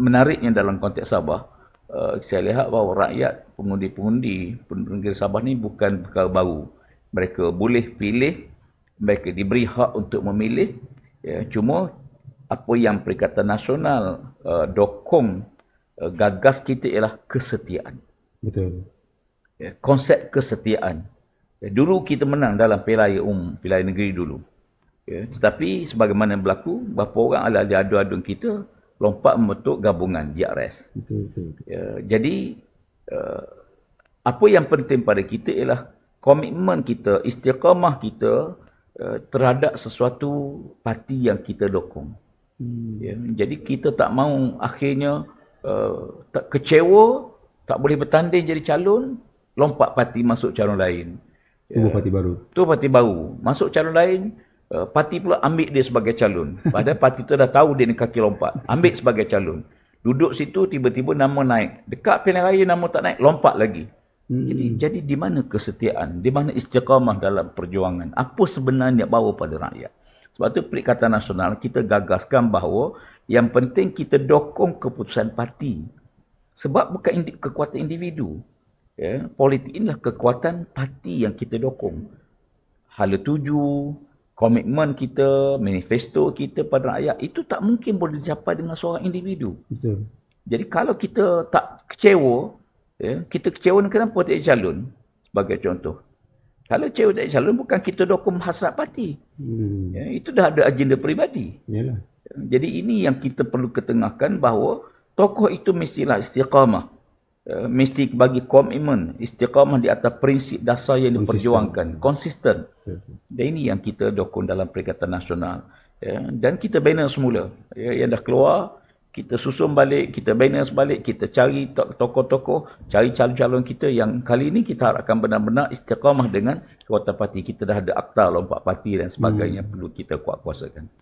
menariknya dalam konteks Sabah, uh, saya lihat bahawa rakyat, pengundi-pengundi, negeri Sabah ni bukan perkara baru. Mereka boleh pilih, mereka diberi hak untuk memilih. Ya, cuma apa yang Perikatan Nasional uh, dokong, uh, gagas kita ialah kesetiaan. Betul. Ya, konsep kesetiaan. Ya, dulu kita menang dalam pilihan umum, pilihan negeri dulu. Ya, tetapi sebagaimana berlaku, beberapa orang ahli adu-adun kita lompat membentuk gabungan JRS. Betul, betul. Ya, jadi, uh, apa yang penting pada kita ialah komitmen kita, istiqamah kita uh, terhadap sesuatu parti yang kita dokong. Hmm. Ya, jadi kita tak mahu akhirnya uh, tak kecewa, tak boleh bertanding jadi calon, lompat parti masuk calon lain. Tubuh parti baru. Tu parti baru. Masuk calon lain, uh, parti pula ambil dia sebagai calon. Padahal parti tu dah tahu dia ni kaki lompat. Ambil sebagai calon. Duduk situ tiba-tiba nama naik. Dekat pilihan raya nama tak naik, lompat lagi. Hmm. Jadi, jadi di mana kesetiaan? Di mana istiqamah dalam perjuangan? Apa sebenarnya bawa pada rakyat? Sebab tu Perikatan Nasional kita gagaskan bahawa yang penting kita dokong keputusan parti. Sebab bukan indi, kekuatan individu. Ya, politik inilah kekuatan parti yang kita dokong. Hala tuju, komitmen kita, manifesto kita pada rakyat, itu tak mungkin boleh dicapai dengan seorang individu. Betul. Jadi kalau kita tak kecewa, ya, kita kecewa kenapa tak calon? Sebagai contoh. Kalau kecewa tak calon, bukan kita dokong hasrat parti. Hmm. Ya, itu dah ada agenda peribadi. Yalah. Jadi ini yang kita perlu ketengahkan bahawa tokoh itu mestilah istiqamah. Uh, mesti bagi komitmen, istiqamah di atas prinsip dasar yang diperjuangkan, konsisten. Betul. Dan ini yang kita dokong dalam Perikatan Nasional. Ya, dan kita bina semula. Ya, yang dah keluar, kita susun balik, kita bina sebalik, kita cari to- tokoh-tokoh, cari calon-calon kita yang kali ini kita harapkan benar-benar istiqamah dengan kekuatan parti. Kita dah ada akta lompat parti dan sebagainya hmm. perlu kita kuat kuasakan.